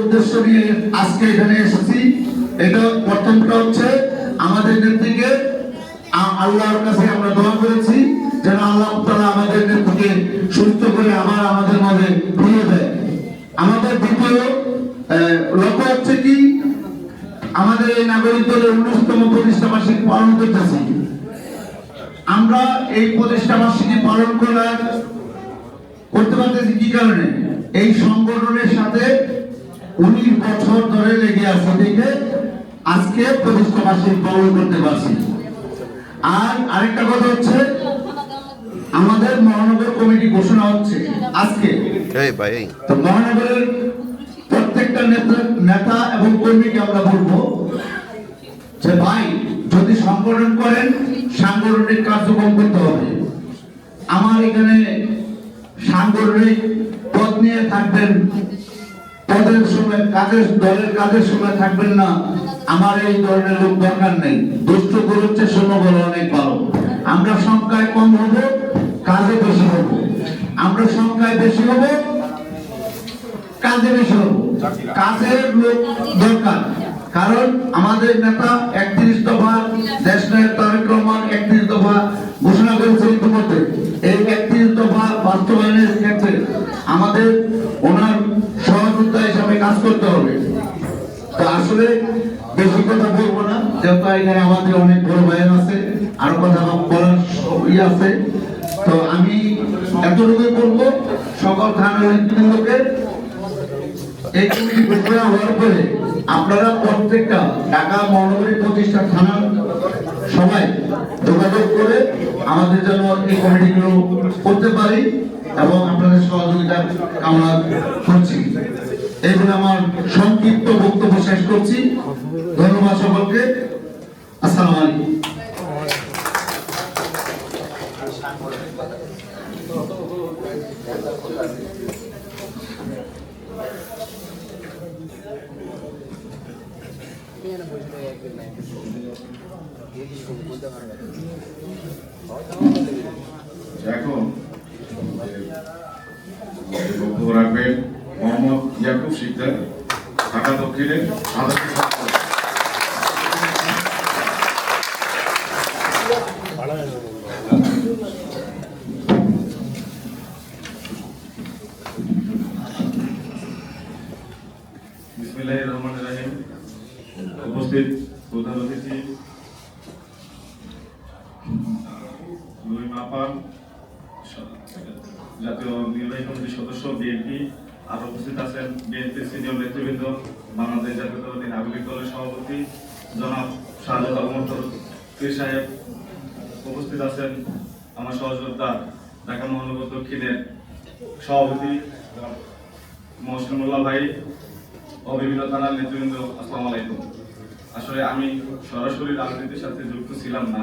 উদ্দেশ্য নিয়ে আজকে এখানে এসেছি। এটা প্রথমটা হচ্ছে আমাদের নেত্রীকে আল্লাহর কাছে আমরা দোয়া করেছি, যেন আল্লাহ তাআলা আমাদের নেত্রীকে সুস্থ করে আবার আমাদের মাঝে ফিরিয়ে দেয়। আমাদের দ্বিতীয় লক্ষ্য হচ্ছে কি? আমাদের এই নাগরিক দলের উনিশতম প্রতিষ্ঠা বার্ষিকী পালন করতেছি। আমরা এই প্রতিষ্ঠা বার্ষিকী পালন করার করতে পারতেছি কি কারণে? এই সংগঠনের সাথে উনিশ বছর ধরে লেগে আছে দেখে আজকে প্রতিষ্ঠা বার্ষিকী পালন করতে পারছি। আর আরেকটা কথা হচ্ছে আমাদের মহানগর কমিটি ঘোষণা হচ্ছে আজকে। তো মহানগরের প্রত্যেকটা নেতা নেতা এবং কর্মীকে আমরা বলব যে ভাই যদি সংগঠন করেন সাংগঠনিক কার্যক্রম করতে হবে। আমার এখানে সাংগঠনিক পদ নিয়ে থাকবেন পদের সময় কাজের দলের কাজের সময় থাকবেন না। আমার এই ধরনের লোক দরকার নেই। দুষ্ট করছে শোনো বলো অনেক ভালো। আমরা সংখ্যায় কম হব, কাজে বেশি হব। আমরা সংখ্যায় বেশি হব, কাজে বেশি হব। কাজের লোক দরকার। কারণ আমাদের নেতা একত্রিশ দফা, দেশ নায়ক তারেক রহমান একত্রিশ দফা ঘোষণা করেছে ইতিমধ্যে। এই একত্রিশ দফা বাস্তবায়নের ক্ষেত্রে আমাদের কাজ করতে হবে। তো আসলে বেশি কথা বলব না, যেহেতু এখানে আমাদের অনেক বড় ভাইয়ের আছে, আরও কথা বলার ইয়ে আছে। তো আমি এতটুকুই বলব, সকল থানা নেতৃবৃন্দকে, এই কমিটি ঘোষণা হওয়ার পরে আপনারা প্রত্যেকটা ঢাকা মহানগরী প্রতিষ্ঠা থানা সবাই যোগাযোগ করে আমাদের জন্য এই কমিটিগুলো করতে পারি এবং আপনাদের সহযোগিতা কামনা করছি। এই আমার সংক্ষিপ্ত বক্তব্য শেষ করছি। ধন্যবাদ সকলকে। আসসালামু আলাইকুম। এখন বক্তব্য রাখবেন। মোহাম্মদ ইয়াকুব শিকদার ঢাকা দক্ষিণের সাধারণ উপস্থিত প্রধান অতিথি জাতীয় নির্বাহী কমিটির সদস্য বিএনপি আর উপস্থিত আছেন, বিএনপি সিনিয়র নেতৃবৃন্দ, বাংলাদেশ জাতীয়তাবাদী নাগরিক দলের সভাপতি জনাব শাহজাদ আহমদ পীর সাহেব উপস্থিত আছেন, আমার সহযোদ্ধা ঢাকা মহানগর দক্ষিণের সভাপতি জনাব মহসিন ভাই ও বিভিন্ন থানার নেতৃবৃন্দ, আসসালামু আলাইকুম। আসলে আমি সরাসরি রাজনীতির সাথে যুক্ত ছিলাম না।